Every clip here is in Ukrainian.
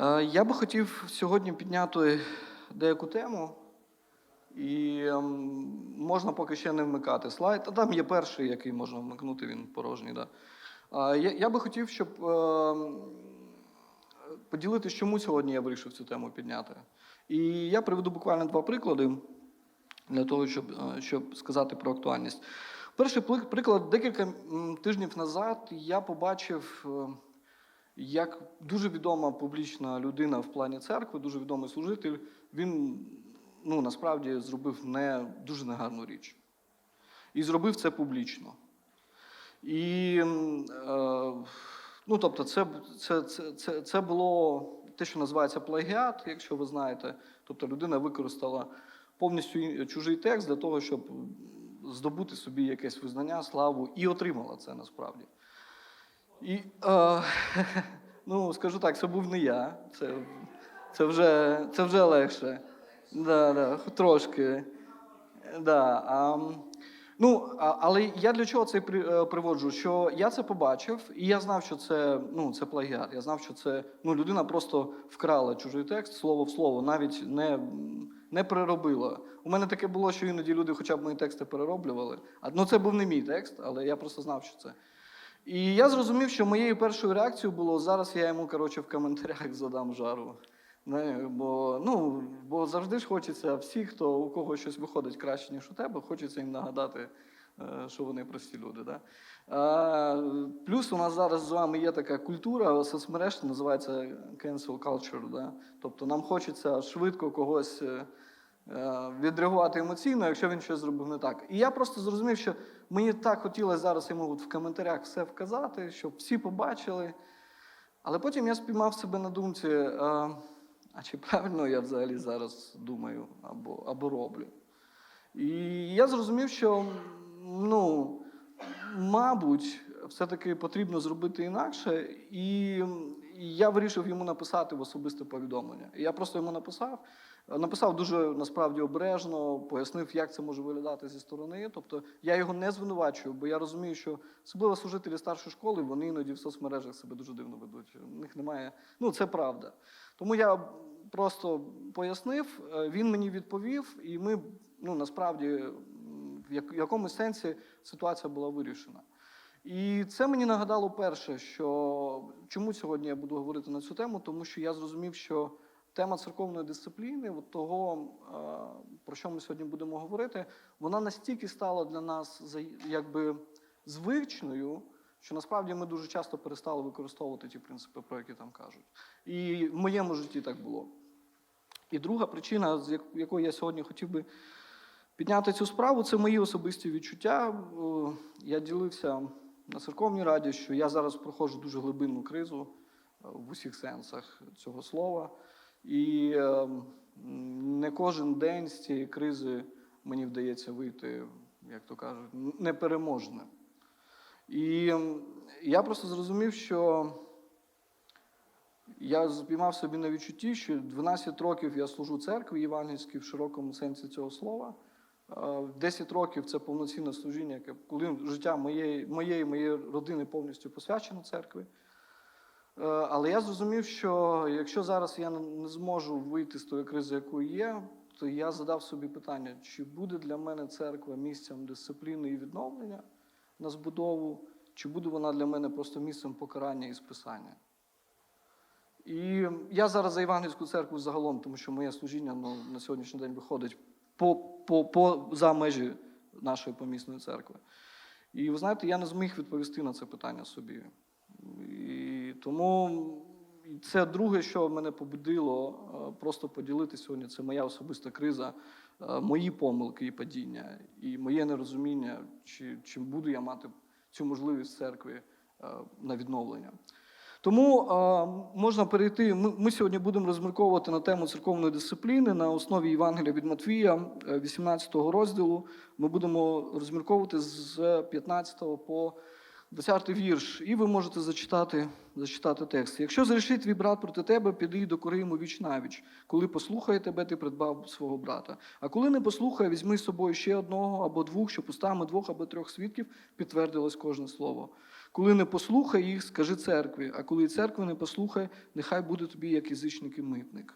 Е, Я би хотів сьогодні підняти деяку тему, і ем, можна поки ще не вмикати слайд. А там є перший, який можна вмикнути, він порожній. Да. Я, би хотів, щоб ем, поділитися, чому сьогодні я вирішив цю тему підняти. І я приведу буквально два приклади для того, щоб, е, щоб сказати про актуальність. Перший приклад, декілька тижнів назад я побачив, е, як дуже відома публічна людина в плані церкви, дуже відомий служитель, він ну, насправді зробив не дуже негарну річ. І зробив це публічно. І е, ну, тобто, це, це, це, це, це було те, що називається плагіат, якщо ви знаєте. Тобто людина використала повністю чужий текст для того, щоб здобути собі якесь визнання, славу, і отримала це насправді. І, е, ну, скажу так, це був не я. Це, це, вже, це вже легше. Да, да, трошки. Да, а, ну, але я для чого це е, приводжу? Що я це побачив, і я знав, що це, ну, це плагіат. Я знав, що це ну, людина просто вкрала чужий текст слово в слово, навіть не, не переробила. У мене таке було, що іноді люди хоча б мої тексти перероблювали. А, ну, це був не мій текст, але я просто знав, що це. І я зрозумів, що моєю першою реакцією було зараз я йому коротше, в коментарях задам жару. Не, бо, ну, бо завжди ж хочеться всі, хто у кого щось виходить краще, ніж у тебе, хочеться їм нагадати, е, що вони прості люди. Да? А, плюс у нас зараз з вами є така культура соцмереж, називається cancel culture. Да? Тобто нам хочеться швидко когось е, відреагувати емоційно, якщо він щось зробив не так. І я просто зрозумів, що мені так хотілося зараз йому в коментарях все вказати, щоб всі побачили. Але потім я спіймав себе на думці, а, а чи правильно я взагалі зараз думаю або, або роблю. І я зрозумів, що ну, мабуть, все-таки потрібно зробити інакше, і я вирішив йому написати в особисте повідомлення. І я просто йому написав. Написав дуже насправді обережно, пояснив, як це може виглядати зі сторони. Тобто я його не звинувачую, бо я розумію, що особливо служителі старшої школи, вони іноді в соцмережах себе дуже дивно ведуть. У них немає. Ну, це правда. Тому я просто пояснив, е, він мені відповів, і ми ну, насправді в як- якомусь сенсі ситуація була вирішена. І це мені нагадало перше, що чому сьогодні я буду говорити на цю тему, тому що я зрозумів, що тема церковної дисципліни, от того, про що ми сьогодні будемо говорити, вона настільки стала для нас якби звичною, що насправді ми дуже часто перестали використовувати ті принципи, про які там кажуть. І в моєму житті так було. І друга причина, з як- якої я сьогодні хотів би підняти цю справу, це мої особисті відчуття. Е, Я ділився на церковній раді, що я зараз проходжу дуже глибинну кризу е, в усіх сенсах цього слова. І е, не кожен день з цієї кризи мені вдається вийти, як то кажуть, непереможним. І я просто зрозумів, що я спіймав собі на відчутті, що 12 років я служу церкві євангельській в широкому сенсі цього слова. Е, 10 років це повноцінне служіння, яке коли життя моєї, моєї моєї родини повністю посвячено церкві. Е, Але я зрозумів, що якщо зараз я не зможу вийти з тої кризи, якою є, то я задав собі питання, чи буде для мене церква місцем дисципліни і відновлення на збудову, чи буде вона для мене просто місцем покарання і списання. І я зараз за Євангельську церкву загалом, тому що моє служіння ну, на сьогоднішній день виходить по, по, по, за межі нашої помісної церкви. І ви знаєте, я не зміг відповісти на це питання собі. І тому це друге, що мене побудило е, просто поділитися сьогодні, це моя особиста криза, е, мої помилки і падіння, і моє нерозуміння, чи, чи буду я мати цю можливість в церкві е, на відновлення. Тому е, можна перейти. Ми, ми сьогодні будемо розмірковувати на тему церковної дисципліни на основі Євангелія від Матвія, е, 18 розділу. Ми будемо розмірковувати з 15 по 20 вірш. І ви можете зачитати, зачитати текст. Якщо зрішить твій брат проти тебе, піди до кори йому віч навіч. Коли послухає тебе, ти придбав свого брата. А коли не послухає, візьми з собою ще одного або двох, щоб устами двох або трьох свідків підтвердилось кожне слово. Коли не послухай їх, скажи церкві, а коли церкви не послухає, нехай буде тобі як язичник і митник.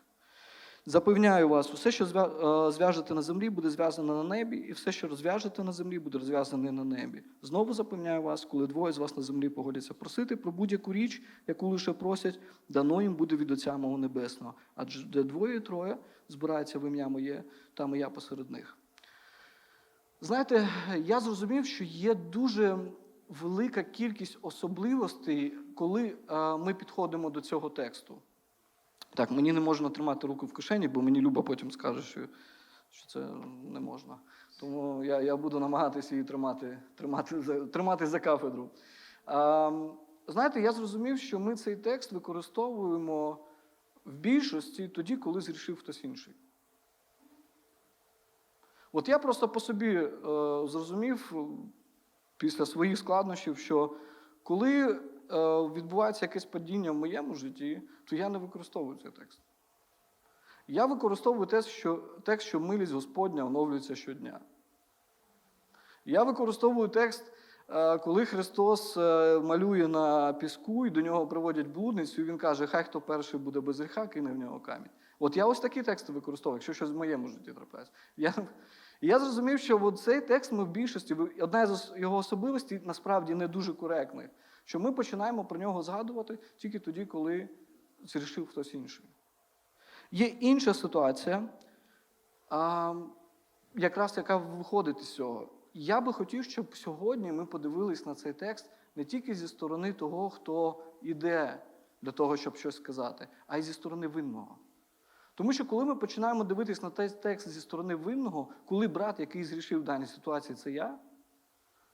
Запевняю вас, усе, що е, зв'яжете на землі, буде зв'язано на небі, і все, що розв'яжете на землі, буде розв'язане на небі. Знову запевняю вас, коли двоє з вас на землі погодяться просити про будь-яку річ, яку лише просять, дано їм буде від Отця мого Небесного. Адже де двоє і троє збираються в ім'я моє, там і я посеред них. Знаєте, я зрозумів, що є дуже велика кількість особливостей, коли е, ми підходимо до цього тексту. Так, мені не можна тримати руку в кишені, бо мені Люба потім скаже, що, що це не можна. Тому я, я буду намагатися її тримати, тримати, за, тримати за кафедру. А, знаєте, я зрозумів, що ми цей текст використовуємо в більшості тоді, коли зрішив хтось інший. От я просто по собі е, зрозумів після своїх складнощів, що коли відбувається якесь падіння в моєму житті, то я не використовую цей текст. Я використовую текст, що, текст, що милість Господня оновлюється щодня. Я використовую текст, е, коли Христос е, малює на піску і до нього приводять блудницю, і він каже, хай хто перший буде без гріха, кине в нього камінь. От я ось такі тексти використовую, якщо щось в моєму житті трапляється. Я, і я зрозумів, що цей текст ми в більшості, одна з його особливостей насправді не дуже коректних, що ми починаємо про нього згадувати тільки тоді, коли зрішив хтось інший. Є інша ситуація, а, якраз яка виходить із цього. Я би хотів, щоб сьогодні ми подивились на цей текст не тільки зі сторони того, хто йде до того, щоб щось сказати, а й зі сторони винного. Тому що коли ми починаємо дивитись на цей текст зі сторони винного, коли брат, який зрішив в даній ситуації, це я,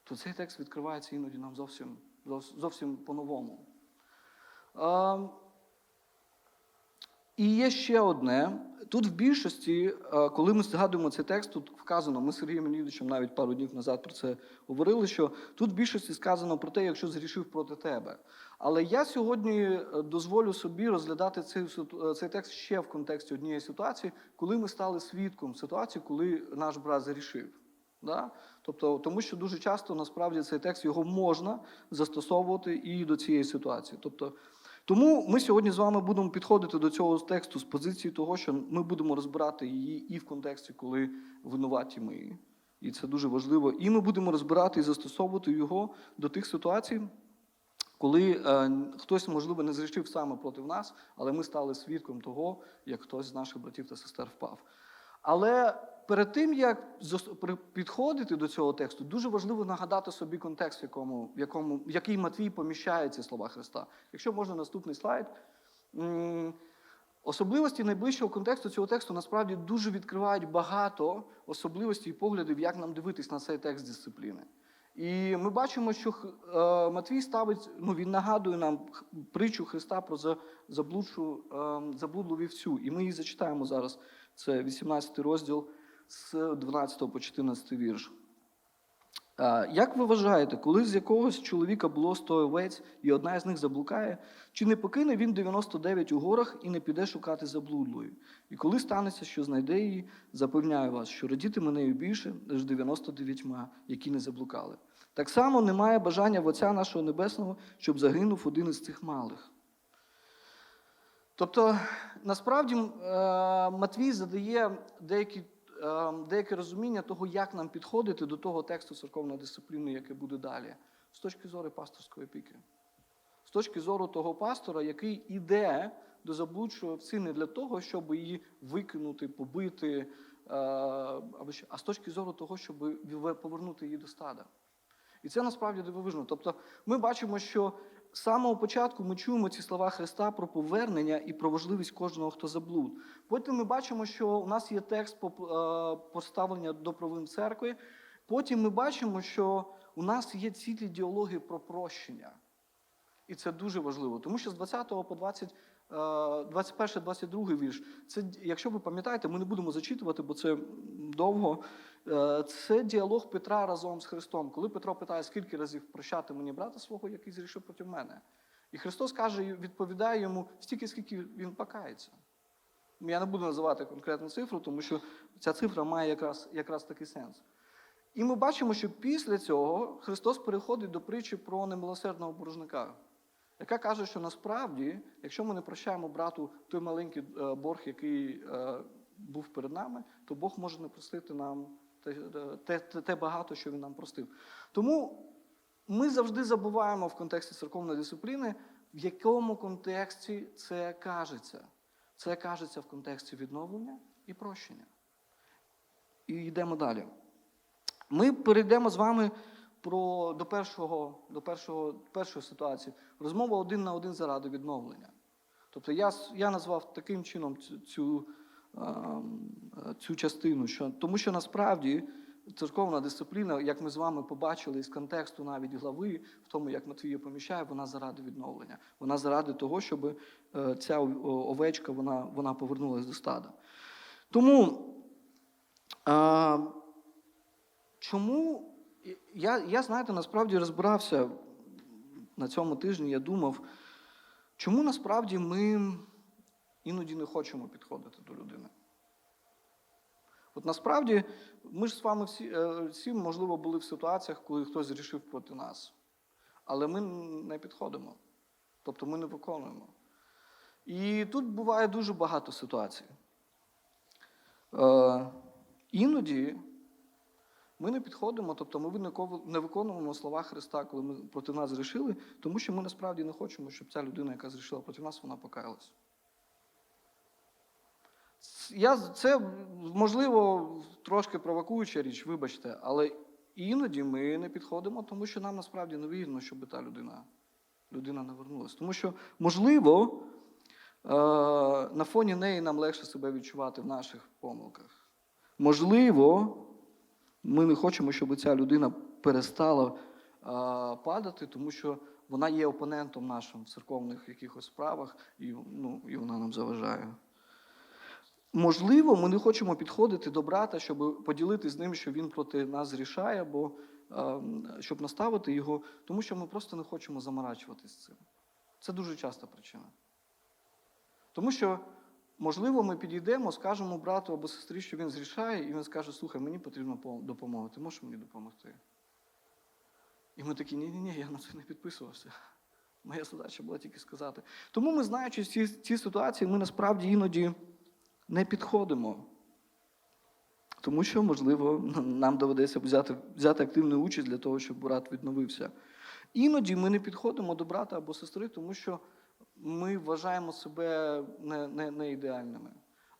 то цей текст відкривається іноді нам зовсім, зовс- зовсім по-новому. І є ще одне. Тут в більшості, коли ми згадуємо цей текст, тут вказано, ми з Сергієм Леонідовичем навіть пару днів назад про це говорили, що тут в більшості сказано про те, якщо зрішив проти тебе. Але я сьогодні е, дозволю собі розглядати цей, е, цей текст ще в контексті однієї ситуації, коли ми стали свідком ситуації, коли наш брат зрішив. Да? Тобто, тому що дуже часто насправді цей текст його можна застосовувати і до цієї ситуації. Тобто, тому ми сьогодні з вами будемо підходити до цього тексту з позиції того, що ми будемо розбирати її і в контексті, коли винуваті ми. І це дуже важливо. І ми будемо розбирати і застосовувати його до тих ситуацій, коли е, хтось, можливо, не зрішив саме проти нас, але ми стали свідком того, як хтось з наших братів та сестер впав. Але перед тим, як підходити до цього тексту, дуже важливо нагадати собі контекст, в якому, в якому, в який Матвій поміщає ці слова Христа. Якщо можна наступний слайд. Особливості найближчого контексту цього тексту насправді дуже відкривають багато особливостей і поглядів, як нам дивитись на цей текст дисципліни. І ми бачимо, що е, Матвій ставить, ну він нагадує нам притчу Христа про за- заблудшу, е, заблудлу вівцю. І ми її зачитаємо зараз. Це 18 розділ з 12 по 14 вірш. Як ви вважаєте, коли з якогось чоловіка було 100 овець, і одна з них заблукає, чи не покине він 99 у горах і не піде шукати заблудлої? І коли станеться, що знайде її, запевняю вас, що радітиме нею більше, ніж 99, які не заблукали. Так само немає бажання в Отця нашого Небесного, щоб загинув один із цих малих. Тобто, насправді е, Матвій задає деякі, деяке розуміння того, як нам підходити до того тексту церковної дисципліни, яке буде далі, з точки зору пасторської опіки. З точки зору того пастора, який іде до заблудшої овці не для того, щоб її викинути, побити, е, а з точки зору того, щоб повернути її до стада. І це насправді дивовижно. Тобто ми бачимо, що з самого початку ми чуємо ці слова Христа про повернення і про важливість кожного, хто заблуд. Потім ми бачимо, що у нас є текст е, поставлення до провин церкви. Потім ми бачимо, що у нас є цілі діалоги про прощення. І це дуже важливо, тому що з 20 по 20, 21-22 вірш, це, якщо ви пам'ятаєте, ми не будемо зачитувати, бо це довго. Е, Це діалог Петра разом з Христом. Коли Петро питає, скільки разів прощати мені брата свого, який зрішив проти мене. І Христос каже, відповідає йому стільки, скільки він покається. Я не буду називати конкретну цифру, тому що ця цифра має якраз, якраз такий сенс. І ми бачимо, що після цього Христос переходить до притчі про немилосердного боржника, яка каже, що насправді, якщо ми не прощаємо брату той маленький е, борг, який е, був перед нами, то Бог може не простити нам те, те, те, те багато, що Він нам простив. Тому ми завжди забуваємо в контексті церковної дисципліни, в якому контексті це кажеться. Це кажеться в контексті відновлення і прощення. І йдемо далі. Ми перейдемо з вами про, до, першого, до першого, першої ситуації. Розмова один на один заради відновлення. Тобто я, я назвав таким чином цю, ем, цю частину, що, тому що насправді церковна дисципліна, як ми з вами побачили із контексту навіть глави, в тому, як Матвія поміщає, вона заради відновлення. Вона заради того, щоб е, ця овечка вона, вона повернулася до стада. Тому. е, Чому я, я, знаєте, насправді розбирався на цьому тижні, я думав, чому насправді ми іноді не хочемо підходити до людини? От насправді ми ж з вами всі, е, всі, можливо, були в ситуаціях, коли хтось рішив проти нас. Але ми не підходимо. Тобто ми не виконуємо. І тут буває дуже багато ситуацій. Е, іноді ми не підходимо, тобто ми не виконуємо слова Христа, коли ми проти нас зрішили, тому що ми насправді не хочемо, щоб ця людина, яка зрішила проти нас, вона покаялась. Я, це, можливо, трошки провокуюча річ, вибачте, але іноді ми не підходимо, тому що нам насправді не вигідно, щоб та людина, людина не вернулася. Тому що, можливо, е, на фоні неї нам легше себе відчувати в наших помилках. Можливо, ми не хочемо, щоб ця людина перестала а, падати, тому що вона є опонентом нашим в церковних якихось справах, і, ну, і вона нам заважає. Можливо, ми не хочемо підходити до брата, щоб поділити з ним, що він проти нас зрішає, або а, щоб наставити його, тому що ми просто не хочемо заморачуватись цим. Це дуже часта причина. Тому що, можливо, ми підійдемо, скажемо брату або сестрі, що він зрішає, і він скаже, слухай, мені потрібна допомога, ти можеш мені допомогти? І ми такі, ні-ні-ні, я на це не підписувався. Моя задача була тільки сказати. Тому ми, знаючи ці, ці ситуації, ми насправді іноді не підходимо. Тому що, можливо, нам доведеться взяти, взяти активну участь для того, щоб брат відновився. Іноді ми не підходимо до брата або сестри, тому що ми вважаємо себе не, не, не ідеальними.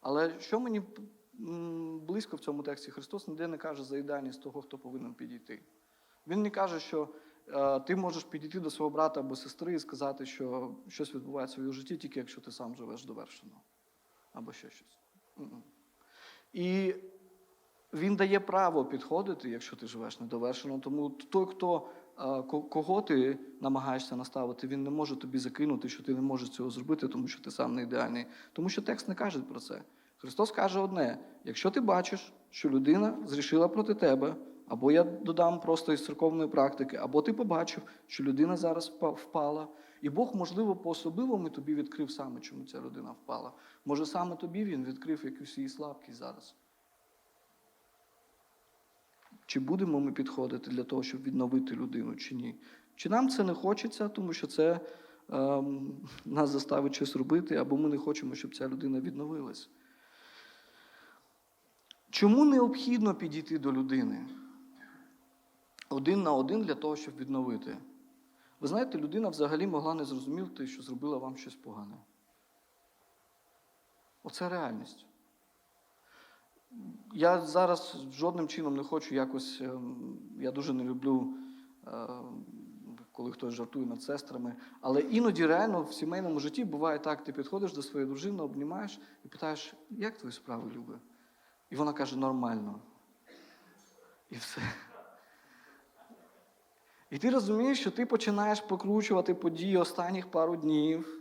Але що мені близько в цьому тексті, Христос ніде не каже за ідеальність того, хто повинен підійти. Він не каже, що е, ти можеш підійти до свого брата або сестри і сказати, що щось відбувається в його житті, тільки якщо ти сам живеш довершено. Або ще щось. М-м. І він дає право підходити, якщо ти живеш недовершено. Тому той, хто кого ти намагаєшся наставити, він не може тобі закинути, що ти не можеш цього зробити, тому що ти сам не ідеальний. Тому що текст не каже про це. Христос каже одне: якщо ти бачиш, що людина зрішила проти тебе, або я додам просто із церковної практики, або ти побачив, що людина зараз впала, і Бог, можливо, по-особливому тобі відкрив саме, чому ця людина впала. Може, саме тобі він відкрив якусь її слабкість зараз. Чи будемо ми підходити для того, щоб відновити людину, чи ні? Чи нам це не хочеться, тому що це ем, нас заставить щось робити, або ми не хочемо, щоб ця людина відновилась? Чому необхідно підійти до людини? Один на один для того, щоб відновити. Ви знаєте, людина взагалі могла не зрозуміти, що зробила вам щось погане. Оце реальність. Я зараз жодним чином не хочу якось. ем, Я дуже не люблю, ем, коли хтось жартує над сестрами. Але іноді реально в сімейному житті буває так: ти підходиш до своєї дружини, обнімаєш і питаєш, як твої справи, Люби? І вона каже, нормально. І все. І ти розумієш, що ти починаєш покручувати події останніх пару днів.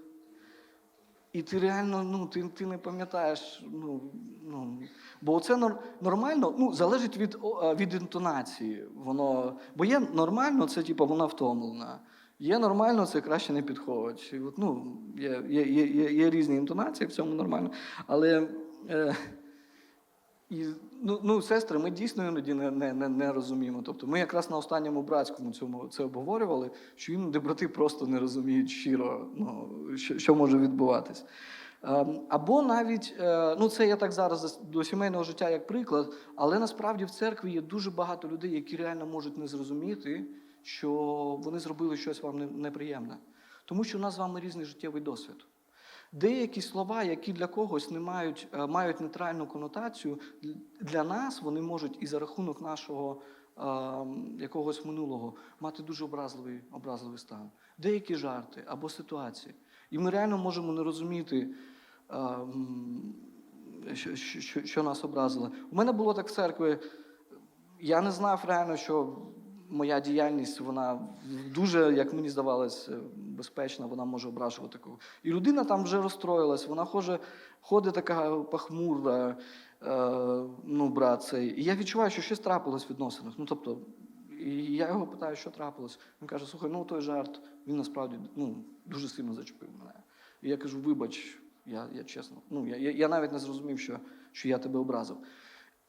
І ти реально ну, ти, ти не пам'ятаєш. Ну, ну, бо це нормально, ну, залежить від, е, від інтонації. Воно, бо є нормально, це типу, вона втомлена. Є нормально, це краще не підходить. І От, ну, є, є, є, є, є різні інтонації, в цьому нормально. Але е, І ну, ну, сестри, ми дійсно іноді не, не, не, не розуміємо. Тобто ми якраз на останньому братському цьому це обговорювали, що іноді брати просто не розуміють щиро, ну, що, що може відбуватись. Ем, Або навіть, е, ну це я так зараз до сімейного життя як приклад, але насправді в церкві є дуже багато людей, які реально можуть не зрозуміти, що вони зробили щось вам неприємне. Тому що у нас з вами різний життєвий досвід. Деякі слова, які для когось не мають, е, мають нейтральну конотацію, для нас вони можуть і за рахунок нашого е, якогось минулого мати дуже образливий, образливий стан. Деякі жарти або ситуації. І ми реально можемо не розуміти, е, що, що, що, нас образило. У мене було так в церкві, я не знав реально, що моя діяльність, вона дуже, як мені здавалось, безпечна, вона може ображувати кого. І людина там вже розстроїлась, вона хоже, ходить така пахмурна, е, ну, брат цей. І я відчуваю, що щось трапилось в відносинах. Ну, тобто, і я його питаю, що трапилось. Він каже: слухай, ну той жарт, він насправді ну, дуже сильно зачепив мене. І я кажу, вибач, я, я чесно, ну, я, я, я навіть не зрозумів, що, що я тебе образив.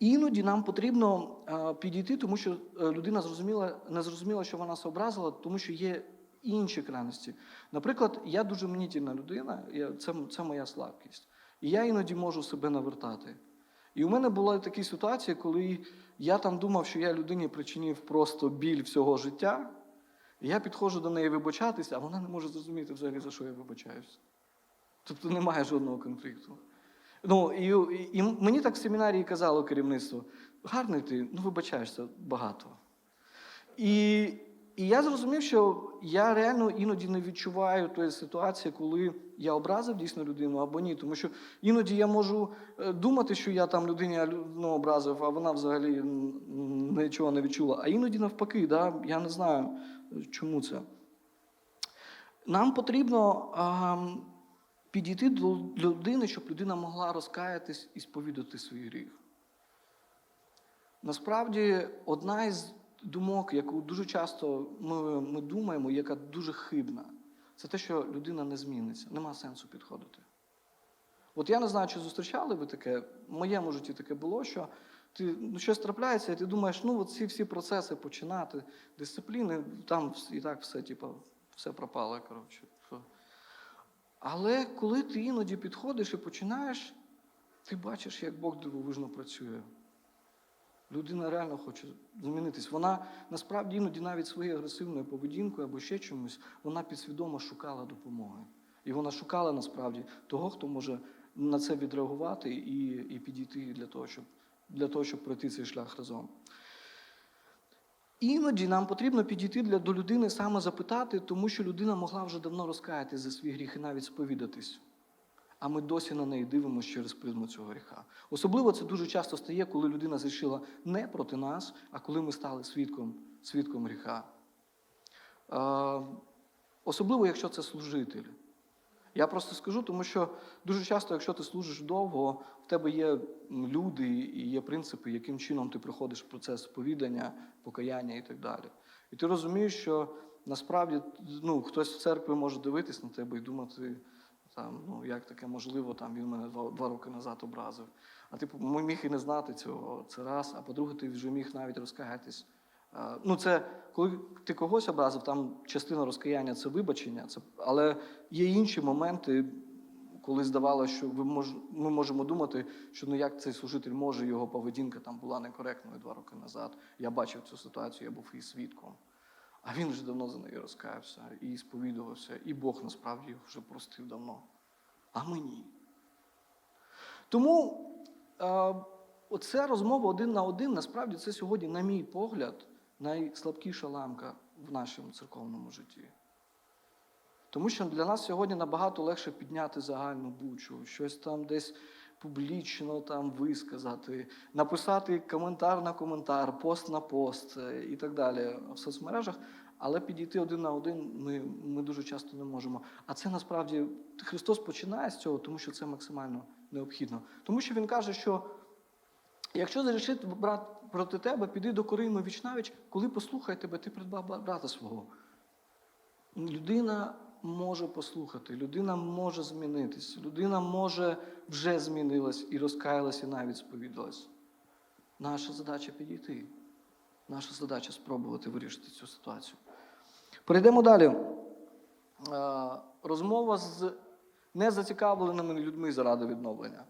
Іноді нам потрібно е, підійти, тому що е, людина зрозуміла, не зрозуміла, що вона образила, тому що є інші крайності. Наприклад, я дуже мнітільна людина, я, це, це моя слабкість. І я іноді можу себе навертати. І у мене була такі ситуації, коли я там думав, що я людині причинив просто біль всього життя. І я підходжу до неї вибачатися, а вона не може зрозуміти взагалі, за що я вибачаюся. Тобто немає жодного конфлікту. Ну, і, і, і мені так в семінарії казало керівництво: гарний ти, ну вибачаєшся багато. І, і я зрозумів, що я реально іноді не відчуваю тої ситуації, коли я образив дійсно людину або ні. Тому що іноді я можу е, думати, що я там людині ну, образив, а вона взагалі нічого не відчула. А іноді навпаки, да? я не знаю, чому це. Нам потрібно ам, підійти до людини, щоб людина могла розкаятись і сповідати свій гріх. Насправді, одна із думок, яку дуже часто ми, ми думаємо, яка дуже хибна, це те, що людина не зміниться. Нема сенсу підходити. От я не знаю, чи зустрічали ви таке, в моєму житті таке було, що ти ну, щось трапляється, і ти думаєш, ну ці всі процеси починати, дисципліни, там і так все, типу, все пропало, коротше. Але коли ти іноді підходиш і починаєш, ти бачиш, як Бог дивовижно працює. Людина реально хоче змінитись. Вона насправді іноді навіть своєю агресивною поведінкою або ще чимось, вона підсвідомо шукала допомоги. І вона шукала насправді того, хто може на це відреагувати і, і підійти для того, щоб, для того, щоб пройти цей шлях разом. Іноді нам потрібно підійти для, до людини саме запитати, тому що людина могла вже давно розкаятись за свій гріх і навіть сповідатись. А ми досі на неї дивимося через призму цього гріха. Особливо це дуже часто стає, коли людина зрішила не проти нас, а коли ми стали свідком, свідком гріха. Е, особливо, якщо це служитель. Я просто скажу, тому що дуже часто, якщо ти служиш довго, в тебе є люди і є принципи, яким чином ти проходиш процес сповідання, покаяння і так далі. І ти розумієш, що насправді ну, хтось в церкві може дивитись на тебе і думати, там, ну, як таке можливо, там, він мене два, два роки назад образив. А ти міг і не знати цього, це раз, а по-друге, ти вже міг навіть розкаятись. А, Ну, це коли ти когось образив, там частина розкаяння це вибачення, це, але є інші моменти, коли здавалося, що ви мож, ми можемо думати, що ну як цей служитель може, його поведінка там була некоректною два роки назад. Я бачив цю ситуацію, я був її свідком. А він вже давно за неї розкаявся і сповідувався, і Бог насправді його вже простив давно. А мені. Тому е, оця розмова один на один, насправді, це сьогодні, на мій погляд, найслабкіша ламка в нашому церковному житті. Тому що для нас сьогодні набагато легше підняти загальну бучу, щось там десь публічно там висказати, написати коментар на коментар, пост на пост е, і так далі в соцмережах. Але підійти один на один ми, ми дуже часто не можемо. А це насправді Христос починає з цього, тому що це максимально необхідно. Тому що Він каже, що якщо зарішить брат проти тебе, піди до Корину вічнавіч, коли послухає тебе, ти придбав брата свого. Людина може послухати, людина може змінитись, людина може вже змінилась і розкаялась, і навіть сповідалась. Наша задача підійти. Наша задача спробувати вирішити цю ситуацію. Перейдемо далі. Е, Розмова з незацікавленими людьми заради відновлення.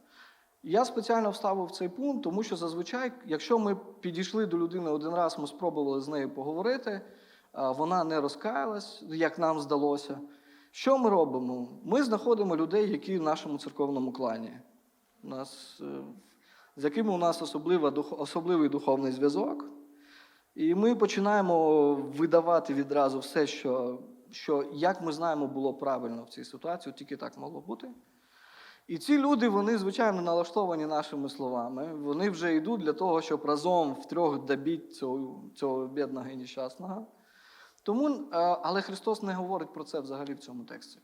Я спеціально вставив цей пункт, тому що зазвичай, якщо ми підійшли до людини один раз, ми спробували з нею поговорити, вона не розкаялась, як нам здалося. Що ми робимо? Ми знаходимо людей, які в нашому церковному клані, у нас, е, з якими у нас особлива, особливий духовний зв'язок. І ми починаємо видавати відразу все, що, що, як ми знаємо, було правильно в цій ситуації, тільки так могло бути. І ці люди, вони, звичайно, налаштовані нашими словами. Вони вже йдуть для того, щоб разом втрьох добити цього, цього бідного і нещасного. Тому, е, але Христос не говорить про це взагалі в цьому тексті.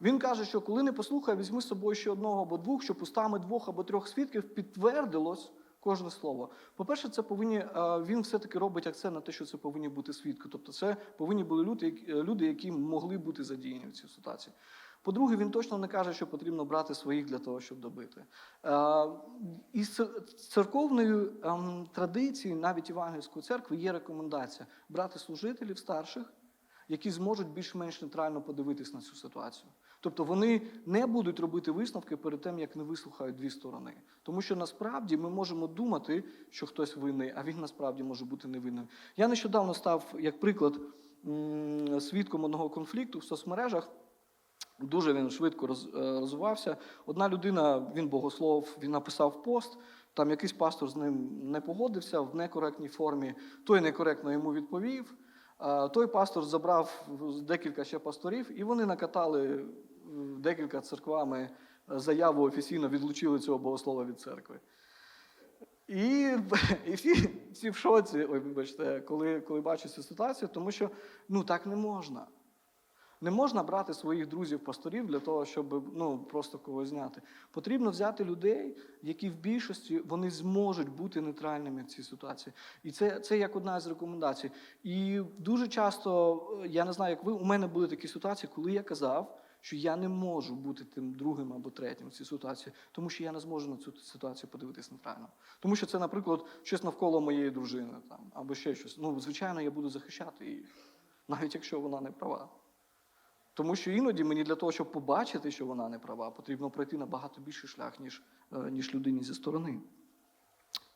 Він каже, що коли не послухає, візьми з собою ще одного або двох, щоб устами двох або трьох свідків підтвердилось кожне слово. По-перше, це повинні, е, він все-таки робить акцент на те, що це повинні бути свідки. Тобто це повинні були люди, е, люди, які могли бути задіяні в цій ситуації. По-друге, він точно не каже, що потрібно брати своїх для того, щоб добити. Е, Із цер- церковної ем, традиції, навіть Євангельської церкви, є рекомендація брати служителів старших, які зможуть більш-менш нейтрально подивитись на цю ситуацію. Тобто вони не будуть робити висновки перед тим, як не вислухають дві сторони. Тому що насправді ми можемо думати, що хтось винний, а він насправді може бути невинним. Я нещодавно став, як приклад, свідком одного конфлікту в соцмережах. Дуже він швидко е, розвивався. Одна людина, він богослов, він написав пост. Там якийсь пастор з ним не погодився в некоректній формі. Той некоректно йому відповів. Той пастор забрав декілька ще пасторів, і вони накатали е, декілька церквами заяву офіційно відлучили цього богослова від церкви. І, і всі, всі в шоці, ой, вибачте, коли, коли бачать цю ситуацію, тому що ну так не можна. Не можна брати своїх друзів-пасторів для того, щоб ну, просто когось зняти. Потрібно взяти людей, які в більшості вони зможуть бути нейтральними в цій ситуації. І це, це як одна з рекомендацій. І дуже часто, е, я не знаю, як ви, у мене були такі ситуації, коли я казав, що я не можу бути тим другим або третім в цій ситуації, тому що я не зможу на цю ситуацію подивитись нейтрально. Тому що це, наприклад, щось навколо моєї дружини там, або ще щось. Ну, звичайно, я буду захищати її, навіть якщо вона не права. Тому що іноді мені для того, щоб побачити, що вона не права, потрібно пройти набагато більший шлях, ніж, е, ніж людині зі сторони.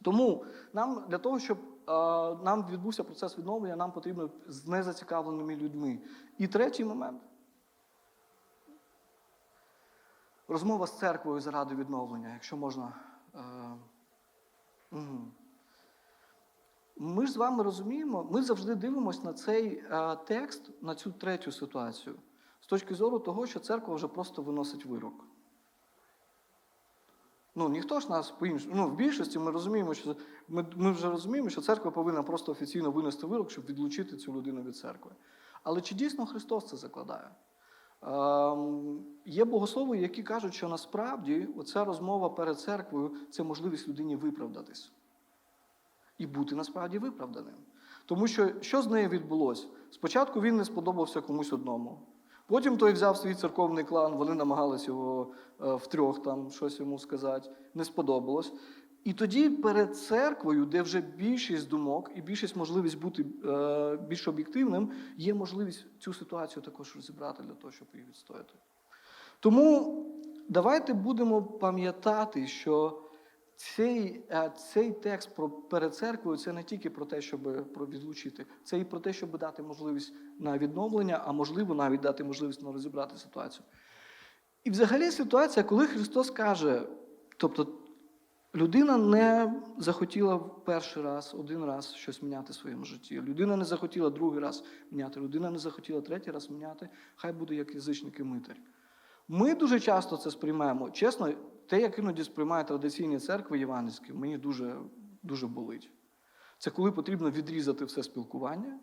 Тому нам для того, щоб е, нам відбувся процес відновлення, нам потрібно з незацікавленими людьми. І третій момент розмова з церквою заради відновлення, якщо можна. Е. Ми ж з вами розуміємо, ми завжди дивимося на цей текст, на цю третю ситуацію, точки зору того, що церква вже просто виносить вирок. Ну, ніхто ж нас по-іншому. Ну, в більшості ми розуміємо, що ми, ми вже розуміємо, що церква повинна просто офіційно винести вирок, щоб відлучити цю людину від церкви. Але чи дійсно Христос це закладає? Ем, є богослови, які кажуть, що насправді оця розмова перед церквою це можливість людині виправдатись і бути насправді виправданим. Тому що що з нею відбулося? Спочатку він не сподобався комусь одному. Потім той взяв свій церковний клан, вони намагалися його е, втрьох там щось йому сказати, не сподобалось. І тоді перед церквою, де вже більшість думок і більшість можливість бути е, більш об'єктивним, є можливість цю ситуацію також розібрати для того, щоб її відстояти. Тому давайте будемо пам'ятати, що цей, е, цей текст про перед церквою це не тільки про те, щоб про відлучити, це і про те, щоб дати можливість на відновлення, а можливо навіть дати можливість на розібрати ситуацію. І взагалі ситуація, коли Христос каже, тобто людина не захотіла в перший раз, один раз щось міняти в своєму житті. Людина не захотіла другий раз міняти, людина не захотіла третій раз міняти, хай буде як язичник і митар. Ми дуже часто це сприймаємо. Чесно, те, як іноді сприймає традиційні церкви євангельські, мені дуже, дуже болить. Це коли потрібно відрізати все спілкування.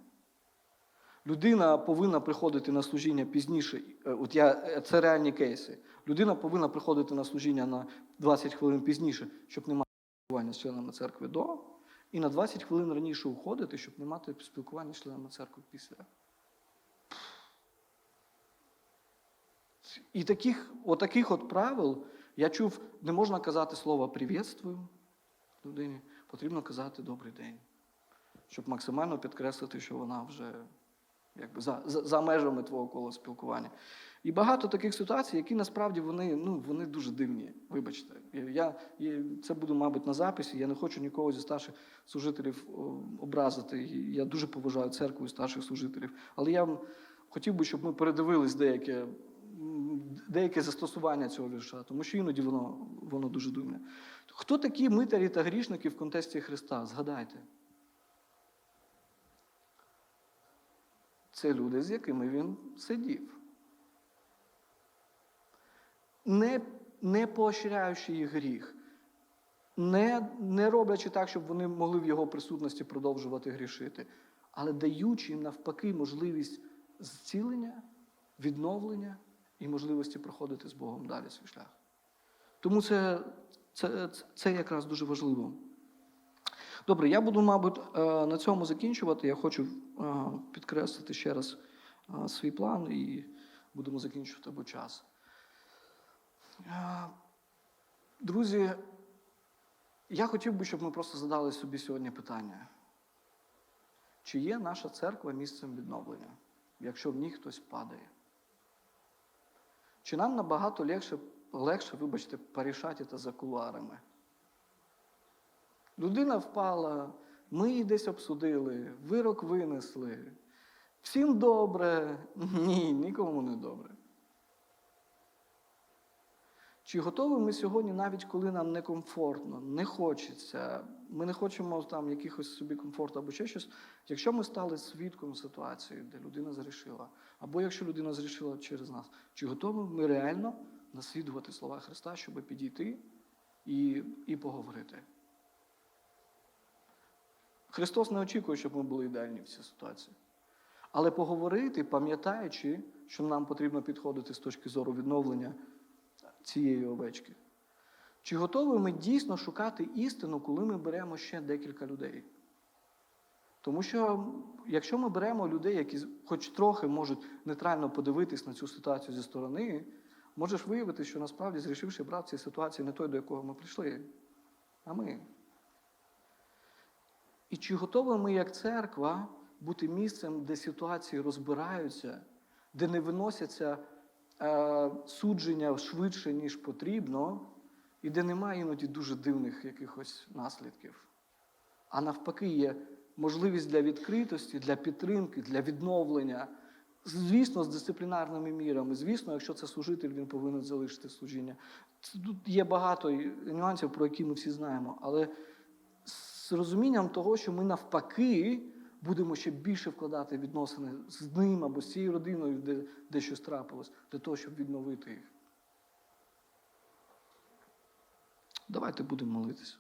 Людина повинна приходити на служіння пізніше. Е, От я, е, це реальні кейси. Людина повинна приходити на служіння на 20 хвилин пізніше, щоб не мати спілкування з членами церкви до, і на 20 хвилин раніше уходити, щоб не мати спілкування з членами церкви після. І таких, отаких от правил я чув, не можна казати слово «привітствую» людині. потрібно казати добрий день, щоб максимально підкреслити, що вона вже якби за, за, за межами твого кола спілкування. І багато таких ситуацій, які насправді вони, ну, вони дуже дивні. Вибачте. Я, я, це буду, мабуть, на записі. Я не хочу нікого зі старших служителів образити. Я дуже поважаю церкву і старших служителів. Але я хотів би, щоб ми передивились деяке, деяке застосування цього вірша, тому що іноді воно, воно дуже дивне. Хто такі митарі та грішники в контексті Христа? Згадайте. Це люди, з якими він сидів. Не, не поощряючи їх гріх, не, не роблячи так, щоб вони могли в його присутності продовжувати грішити, але даючи їм навпаки можливість зцілення, відновлення і можливості проходити з Богом далі свій шлях. Тому це, це, це якраз дуже важливо. Добре, я буду, мабуть, е, на цьому закінчувати. Я хочу е, підкреслити ще раз е, свій план і будемо закінчувати бо час. Друзі, я хотів би, щоб ми просто задали собі сьогодні питання. Чи є наша церква місцем відновлення, якщо в ній хтось падає? Чи нам набагато легше, легше вибачте, порішати за куларами? Людина впала, ми її десь обсудили, вирок винесли. Всім добре, ні, нікому не добре. Чи готові ми сьогодні, навіть коли нам некомфортно, не хочеться, ми не хочемо там якихось собі комфорту або ще щось, якщо ми стали свідком ситуації, де людина зрішила, або якщо людина зрішила через нас, чи готові ми реально наслідувати слова Христа, щоб підійти і, і поговорити? Христос не очікує, щоб ми були ідеальні в цій ситуації. Але поговорити, пам'ятаючи, що нам потрібно підходити з точки зору відновлення цієї овечки. Чи готові ми дійсно шукати істину, коли ми беремо ще декілька людей? Тому що, якщо ми беремо людей, які хоч трохи можуть нейтрально подивитись на цю ситуацію зі сторони, можеш виявити, що насправді зрішивши брат цій ситуації не той, до якого ми прийшли, а ми. І чи готові ми, як церква, бути місцем, де ситуації розбираються, де не виносяться судження швидше, ніж потрібно, і де немає іноді дуже дивних якихось наслідків. А навпаки, є можливість для відкритості, для підтримки, для відновлення. Звісно, з дисциплінарними мірами. Звісно, якщо це служитель, він повинен залишити служіння. Тут є багато нюансів, про які ми всі знаємо. Але з розумінням того, що ми навпаки будемо ще більше вкладати відносини з ним або з цією родиною, де, де щось трапилось, для того, щоб відновити їх. Давайте будемо молитися.